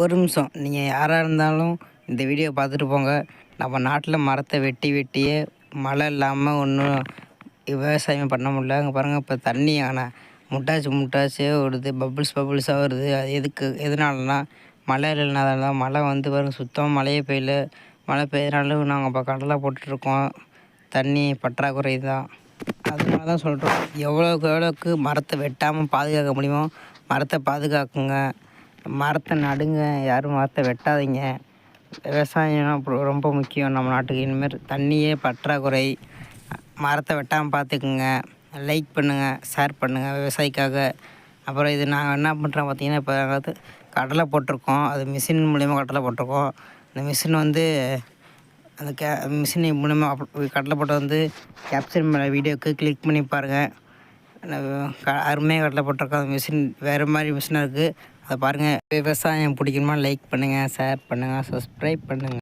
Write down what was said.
ஒரு நிமிஷம். நீங்கள் யாராக இருந்தாலும் இந்த வீடியோ பார்த்துட்டு போங்க. நம்ம நாட்டில் மரத்தை வெட்டி வெட்டியே மழை இல்லாமல் ஒன்றும் விவசாயம் பண்ண முடியல. அங்கே பாருங்கள் இப்போ தண்ணி ஆனால் முட்டாச்சு முட்டாச்சே வருது பபுள்ஸ் பபுள்ஸாக வருது. அது எதுக்கு எதனாலனா மழை இல்லைனால தான். மழை வந்து பாருங்கள் சுத்தமாக மழையே பெய்யல. மழை பெய்யறனால நாங்கள் இப்போ கடலை போட்டுட்ருக்கோம். தண்ணி பற்றாக்குறை தான். அதனால தான் சொல்கிறோம் எவ்வளோக்கு எவ்வளோக்கு மரத்தை வெட்டாமல் பாதுகாக்க முடியுமோ மரத்தை பாதுகாக்குங்க. மரத்தை நடுங்க யாரும் மரத்தை வெட்டாதீங்க. விவசாயம்னா அப்புறம் ரொம்ப முக்கியம் நம்ம நாட்டுக்கு. இனிமேல் தண்ணியே பற்றாக்குறை. மரத்தை வெட்டாமல் பார்த்துக்குங்க. லைக் பண்ணுங்கள் ஷேர் பண்ணுங்கள் விவசாயிக்காக. அப்புறம் இது நாங்கள் என்ன பண்ணுறோம் பார்த்தீங்கன்னா இப்போ அதாவது கடலை போட்டிருக்கோம். அது மிஷின் மூலிமா கடலை போட்டிருக்கோம். அந்த மிஷின் வந்து அந்த கே மிஷின் மூலிமா கடலை போட்டு வந்து கேப்சர் மேலே வீடியோக்கு கிளிக் பண்ணி பாருங்கள் க அருமையாக கடலை போட்டிருக்கோம். அந்த மிஷின் வேறு மாதிரி மிஷினாக இருக்குது அதை பாருங்கள் விவசாயம் பிடிக்குமா லைக் பண்ணுங்கள் ஷேர் பண்ணுங்கள் சப்ஸ்கிரைப் பண்ணுங்கள்